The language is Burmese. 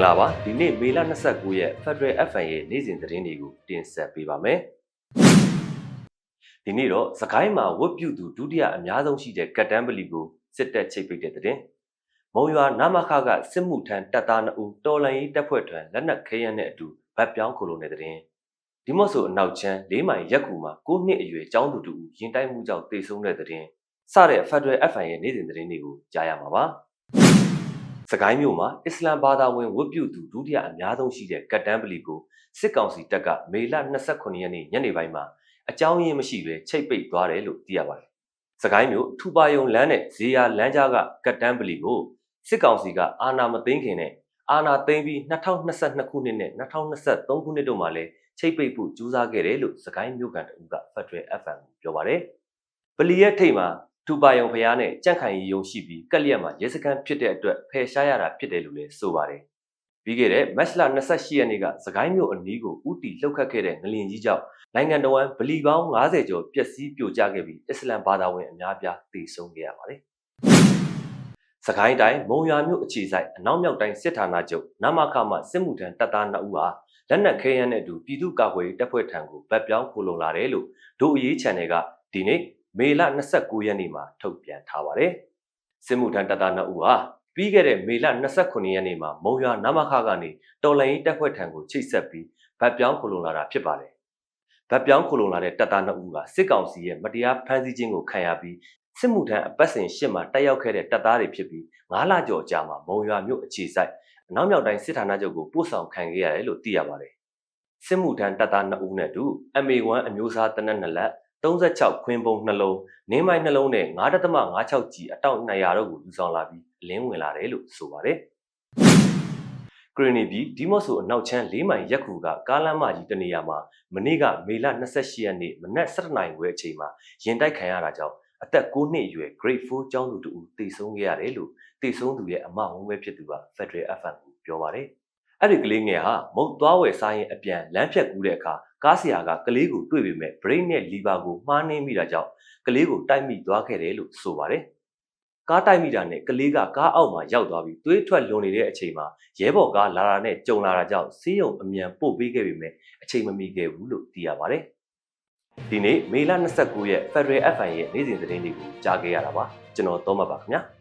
္ဂလာပါဒီနေ့မေလ29ရက် Federal FN ရဲ့နေ့စဉ်သတင်းတွေကိုတင်ဆက်ပေးပါမယ်ဒီနေ့တော့စကိုင်းမှာဝတ်ပြုသူဒုတိယအများဆုံးရှိတဲ့ကတ်တန်းပလီကိုစစ်တပ်ချိတ်ပိတ်တဲ့သတင်းမုံရွာနာမခကစစ်မှုထမ်းတပ်သား2ဦးတော်လန်ရေးတပ်ဖွဲ့ထံလက်နက်ခဲယမ်းနဲ့အတူဗတ်ပြောင်းခိုလုံတဲ့သတင်းဒီမော့ဆိုအနောက်ချမ်း၄မိုင်ရက်ကူမှာ9နှစ်အရွယ်ចောင်းသူတူရင်တိုက်မှုကြောင့်တေဆုံးတဲ့သတင်းစတဲ့ Federal FN ရဲ့နေ့စဉ်သတင်းတွေကိုကြားရမှာပါ စကိုင်းမြို့မှာအစ္စလမ်ဘာသာဝင်ဝတ်ပြုသူဒုတိယအများဆုံးရှိတဲ့ကတ်တန်းပလီကိုစစ်ကောင်စီတပ်ကမေလ29ရက်နေ့ညနေပိုင်းမှာအကြောင်းရင်းမရှိဘဲချိတ်ပိတ်သွားတယ်လို့သိရပါတယ်။စကိုင်းမြို့ထူပါယုံလမ်းနဲ့ဇေယျလမ်းကြားကကတ်တန်းပလီကိုစစ်ကောင်စီကအာဏာမသိမ်းခင်နဲ့အာဏာသိမ်းပြီး2022ခုနှစ်နဲ့2023ခုနှစ်တို့မှာလည်းချိတ်ပိတ်ဖို့ကြိုးစားခဲ့တယ်လို့စကိုင်းမြို့ကန်တအုပ်က Federal FM ကိုပြောပါတယ်။ပလီရဲ့ထိပ်မှာ ထူပါယုံဖျားနဲ့ကြန့်ခိုင်ရီယုံရှိပြီးကက်လျက်မှာရဲစခန်းဖြစ်တဲ့အတွက်ဖယ်ရှားရတာဖြစ်တယ်လို့လည်းဆိုပါတယ်။ပြီးခဲ့တဲ့မတ်လ28ရက်နေ့ကစကိုင်းမြို့အနီးကိုဥတီလှုပ်ခတ်ခဲ့တဲ့ငလျင်ကြီးကြောင့်နိုင်ငံတော်ဝန်ဗလီပေါင်း90ကျော်ပျက်စီးပြိုကျခဲ့ပြီးအစ္စလမ်ဘာသာဝင်အများအပြားသေဆုံးခဲ့ရပါတယ်။စကိုင်းတိုင်းမုံရွာမြို့အခြေစိုက်အနောက်မြောက်တိုင်းစစ်ဌာနချုပ်နမခမှစစ်မှုထမ်းတပ်သား2ဦးဟာလက်နက်ခဲယမ်းနဲ့အတူပြည်သူ့ကာကွယ်ရေးတပ်ဖွဲ့ထံကိုဗတ်ပြောင်းခိုလုံလာတယ်လို့ဒို့အရေး channel ကဒီနေ့ မေလ29ရက်နေ့မှာထုတ်ပြန်ထားပါတယ်။စစ်မှုထမ်းတပ်သား2ဦးဟာပြီးခဲ့တဲ့မေလ29ရက်နေ့မှာမုံရွာနမခကနေတော်လိုင်းရေးတပ်ဖွဲ့ထံကိုချိတ်ဆက်ပြီးဗတ်ပြောင်းခိုလုံလာတာဖြစ်ပါတယ်။ဗတ်ပြောင်းခိုလုံလာတဲ့တပ်သား2ဦးကစစ်ကောင်စီရဲ့မတရားဖမ်းဆီးခြင်းကိုခံရပြီးစစ်မှုထမ်းအပတ်စဉ်ရှစ်မှာတက်ရောက်ခဲ့တဲ့တပ်သားတွေဖြစ်ပြီး9လကျော်ကြာမှာမုံရွာမြို့အခြေစိုက်အနောက်မြောက်တိုင်းစစ်ဌာနချုပ်ကိုပို့ဆောင်ခံခဲ့ရတယ်လို့သိရပါတယ်။စစ်မှုထမ်းတပ်သား2ဦးနဲ့အတူ MA1 အမျိုးအစားတနက်2လက် 36ခွင်းပုံနှလုံးနင်းမိုင်းနှလုံးနဲ့9.56ကြီးအတောက်200တို့ကိုယူဆောင်လာပြီးအလင်းဝင်လာတယ်လို့ဆိုပါတယ်။ဂရနီဘီဒီမော့ဆိုအနောက်ချမ်း၄မိုင်ရက်ကူကကားလမ်းမကြီးတနေရာမှာမနေ့ကမေလ28ရက်နေ့မနက်7:00နာရီခွဲအချိန်မှာရင်တိုက်ခံရတာကြောင့်အသက်9နှစ်အရွယ် Grade 4ကျောင်းသူတူတေဆုံးခဲ့ရတယ်လို့တေဆုံးသူရဲ့အမဝန်းပဲဖြစ်သူက Federal FM ကိုပြောပါတယ်။ အဲ့ဒီကလေးငယ်ဟာမုတ်သွားဝယ်စားရင်အပြန်လမ်းဖြတ်ကူးတဲ့အခါကားဆရာကကလေးကိုတွေ့ပေမဲ့ brain နဲ့ liver ကိုမှားနှင်းမိတာကြောင့်ကလေးကိုတိုက်မိသွားခဲ့တယ်လို့ဆိုပါတယ်။ကားတိုက်မိတာနဲ့ကလေးကကားအောက်မှာရောက်သွားပြီးသွေးထွက်လွန်နေတဲ့အချိန်မှာရဲဘော်ကားလာတာနဲ့ကြုံလာတာကြောင့်ဆေးရုံအမြန်ပို့ပေးခဲ့ပေမဲ့အချိန်မမီခဲ့ဘူးလို့သိရပါတယ်။ဒီနေ့မေလ29ရက် Federal FN ရဲ့နေ့စဉ်သတင်းတွေကိုကြားခဲ့ရတာပါကျွန်တော်သောမပါခင်ဗျာ။